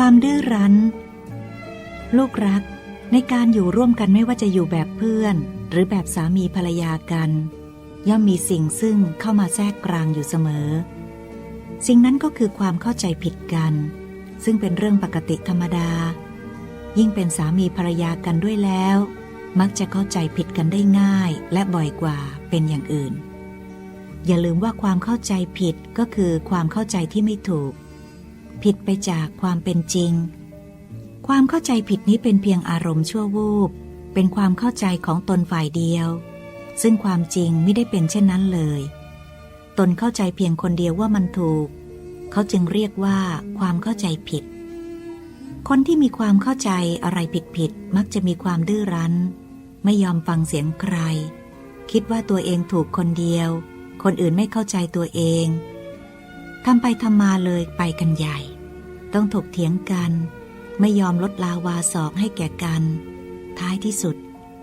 ความดื้อรั้น ลูกรักในการอยู่ร่วมกันไม่ว่าจะอยู่แบบเพื่อน หรือแบบสามีภรรยากัน ย่อมมีสิ่งซึ่งเข้ามาแทรกกลางอยู่เสมอ สิ่งนั้นก็คือความเข้าใจผิดกัน ซึ่งเป็นเรื่องปกติธรรมดา ยิ่งเป็นสามีภรรยากันด้วยแล้ว มักจะเข้าใจผิดกันได้ง่ายและบ่อยกว่าเป็นอย่างอื่น อย่าลืมว่าความเข้าใจผิดก็คือความเข้าใจที่ไม่ถูก ผิดไปจากความเป็นจริง ความเข้าใจผิดนี้เป็นเพียงอารมณ์ชั่ววูบ เป็นความเข้าใจของตนฝ่ายเดียว ซึ่งความจริงไม่ได้เป็นเช่นนั้นเลย ตนเข้าใจเพียงคนเดียวว่ามันถูก เขาจึงเรียกว่าความเข้าใจผิด คนที่มีความเข้าใจอะไรผิดๆมักจะมีความดื้อรั้น ไม่ยอมฟังเสียงใคร คิดว่าตัวเองถูกคนเดียว คนอื่นไม่เข้าใจตัวเอง ทำไปทำมาเลยไปกันใหญ่ ต้องถกเถียงกัน ไม่ยอมลดลาวาศอกให้แก่กัน ท้ายที่สุด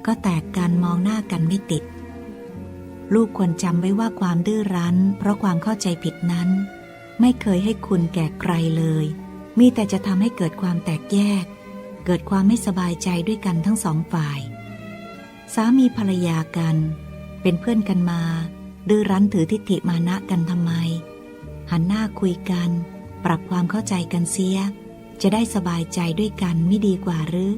ก็แตกกันมองหน้ากันไม่ติด ลูกควรจำไว้ว่าความดื้อรั้น เพราะความเข้าใจผิดนั้น ไม่เคยให้คุณแก่ใครเลย มีแต่จะทำให้เกิดความแตกแยก เกิดความไม่สบายใจด้วยกันทั้งสองฝ่าย สามีภรรยากัน เป็นเพื่อนกันมา ดื้อรั้นถือทิฏฐิมานะกันทำ หันหน้าคุยกัน ปรับความเข้าใจกันเสีย จะได้สบายใจด้วยกันไม่ดีกว่าหรือ